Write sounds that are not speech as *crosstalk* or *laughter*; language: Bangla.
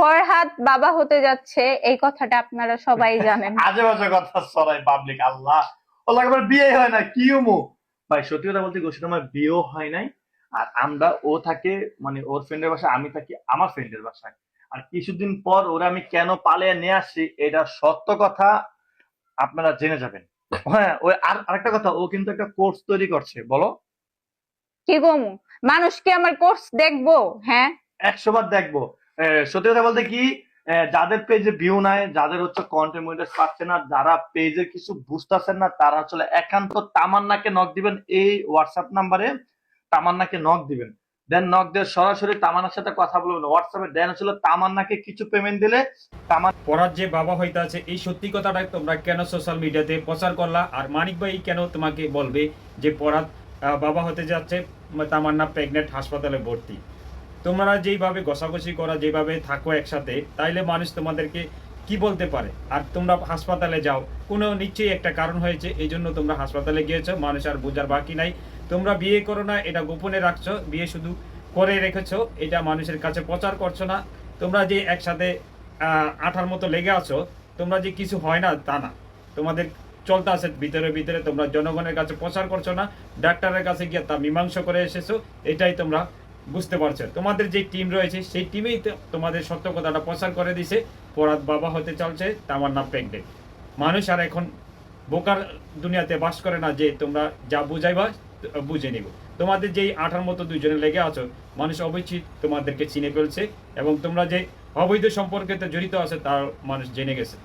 ফরহাদ বাবা হতে যাচ্ছে এই কথাটা আপনারা সবাই জানেন। *laughs* আজে বাজে কথা সরাই পাবলিক আল্লাহ। ওলা আমার বিয়ে হয় না কি উমু? ভাই সত্যি কথা বলতে গোষ্ঠী আমার বিয়েও হয় নাই আর আমরা ও থাকে মানে ওর ফ্রেন্ডের বাসায় আমি থাকি আমার ফ্রেন্ডের বাসায়। আর কিছুদিন পর ওরা আমি কেন পালিয়ে নিয়ে আসছি এটা সত্য কথা আপনারা জেনে যাবেন। হ্যাঁ ওই আর আরেকটা কথা ও কিন্তু একটা কোর্স তৈরি করছে বলো। কি গমু মানুষ কি আমার কোর্স দেখব? হ্যাঁ? একশো বার দেখব। সত্যি কথা বলতে কি যাদের পেজে ভিউ নাই, যাদের হচ্ছে কন্টেন্ট মনিটাইজ পাচ্ছে না, যারা পেজের কিছু বুঝতেছেন না, তারা আসলে একান্ত তামান্নাকে নক দিবেন এই হোয়াটসঅ্যাপ নাম্বারে তামান্নাকে নক দিবেন। দেন নক দিয়ে সরাসরি তামান্নার সাথে কথা বলবেন। হোয়াটসঅ্যাপে দেন হচ্ছিল তামান্নাকে কিছু পেমেন্ট দিলে তামান পড়ার যে বাবা হইতে আছে, এই সত্যি কথাটা তোমরা কেন সোশ্যাল মিডিয়াতে প্রচার করলা? আর মানিক ভাই কেন তোমাকে বলবে যে পড়ার বাবা হতে যাচ্ছে, তামান্না প্রেগনেন্ট হাসপাতালে ভর্তি? তোমরা যেইভাবে ঘষাঘষি করা যেভাবে থাকো একসাথে, তাইলে মানুষ তোমাদেরকে কি বলতে পারে? আর তোমরা হাসপাতালে যাও। কোনো নিশ্চয়ই একটা কারণ হয়েছে এই জন্য তোমরা হাসপাতালে গিয়েছো, মানুষ আর বোঝার বাকি নাই। তোমরা বিয়ে করো না, এটা গোপনে রাখছো, বিয়ে শুধু করে রেখেছো, এটা মানুষের কাছে প্রচার করছ না। তোমরা যে একসাথে আঠার মতো লেগে আছো, তোমরা যে কিছু হয় না, তা না। তোমাদের চলতে আছে, ভিতরে ভিতরে তোমরা জনগণের কাছে প্রচার করছ না, ডাক্তারের কাছে গিয়ে তা মীমাংসা করে এসেছ, এটাই তোমরা বুঝতে পারছ? তোমাদের যে টিম রয়েছে, সেই টিমেই তোমাদের সত্য কথাটা প্রচার করে দিছে। পরাত বাবা হতে চলছে তামার নাম প্রেগনেন্ট মানুষ আর এখন বোকার দুনিয়াতে বাস করে না যে তোমরা যা বুঝাইবা, বুঝে নিব। তোমাদের যেই আঠার মতো দুইজনে লেগে আছো, মানুষ অবশ্যই তোমাদেরকে চিনে ফেলছে এবং তোমরা যে অবৈধ সম্পর্কেতে জড়িত আছে তার মানুষ জেনে গেছে।